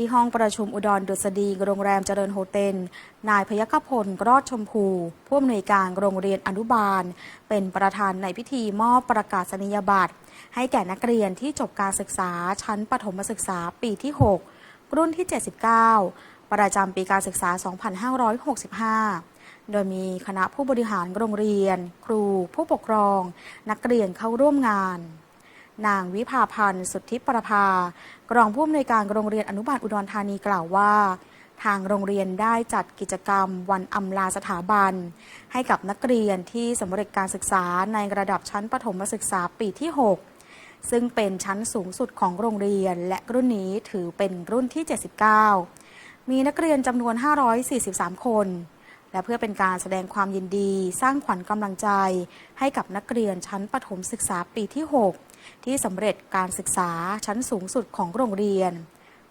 ที่ห้องประชุมอุดรดุษฎีโรงแรมเจริญโฮเทลนายพยกพลรอดชมพูผู้อำนวยการโรงเรียนอนุบาล เป็นประธานในพิธีมอบประกาศนียบัตร ให้แก่นักเรียนที่จบการศึกษาชั้นประถมศึกษาปีที่ 6 รุ่นที่ 79 ประจำปีการศึกษา 2565โดยมีคณะผู้บริหารโรงเรียน ครู ผู้ปกครอง นักเรียนเข้าร่วมงาน นางวิภาพันธ์ สุทธิประภากรองผู้อำนวยการโรงเรียนอนุบาลอุดรธานีกล่าวว่า ทางโรงเรียนได้จัดกิจกรรมวันอำลาสถาบัน ให้กับนักเรียนที่สำเร็จการศึกษาในระดับชั้นประถมศึกษาปีที่ 6 ซึ่งเป็นชั้นสูงสุดของโรงเรียน และรุ่นนี้ถือเป็นรุ่นที่ 79 มีนักเรียนจำนวน 543 คนและเพื่อเป็นการแสดงความยินดี สร้างขวัญกำลังใจ ให้กับนักเรียนชั้นประถมศึกษาปีที่ 6 ที่สำเร็จการศึกษาชั้นสูงสุดของโรงเรียน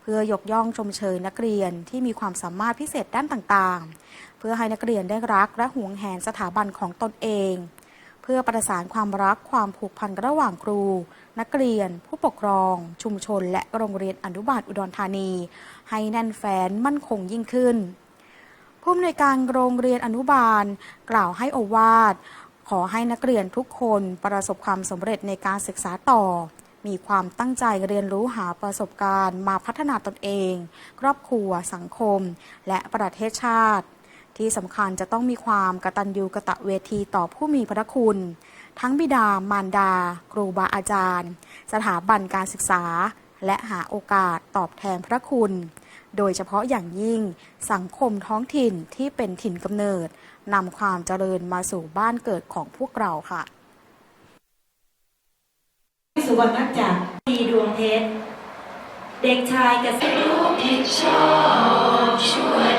เพื่อยกย่องชมเชยนักเรียนที่มีความสามารถพิเศษด้านต่างๆ เพื่อให้นักเรียนได้รักและหวงแหนสถาบันของตนเอง เพื่อประสานความรักความผูกพันระหว่างครู นักเรียน ผู้ปกครอง ชุมชน และโรงเรียนอนุบาลอุดรธานี ให้แน่นแฟ้นมั่นคงยิ่งขึ้นผู้อำนวยการโรงเรียนอนุบาล กล่าวให้อวาท ขอให้นักเรียนทุกคนประสบความสำเร็จในการศึกษาต่อ มีความตั้งใจเรียนรู้หาประสบการณ์มาพัฒนาตนเอง ครอบครัว สังคม และประเทศชาติ ที่สำคัญจะต้องมีความกตัญญูกะตะเวทีต่อผู้มีพระคุณ ทั้งบิดามารดา ครูบาอาจารย์ สถาบันการศึกษา และหาโอกาสตอบแทนพระคุณ โดยเฉพาะอย่างยิ่งสังคมท้องถิ่นที่เป็นถิ่นกำเนิดนำความเจริญมาสู่บ้านเกิดของพวกเราค่ะ สุวรรณจักรมีดวงเพชรเด็กชายเกษตรผิดชอบช่วย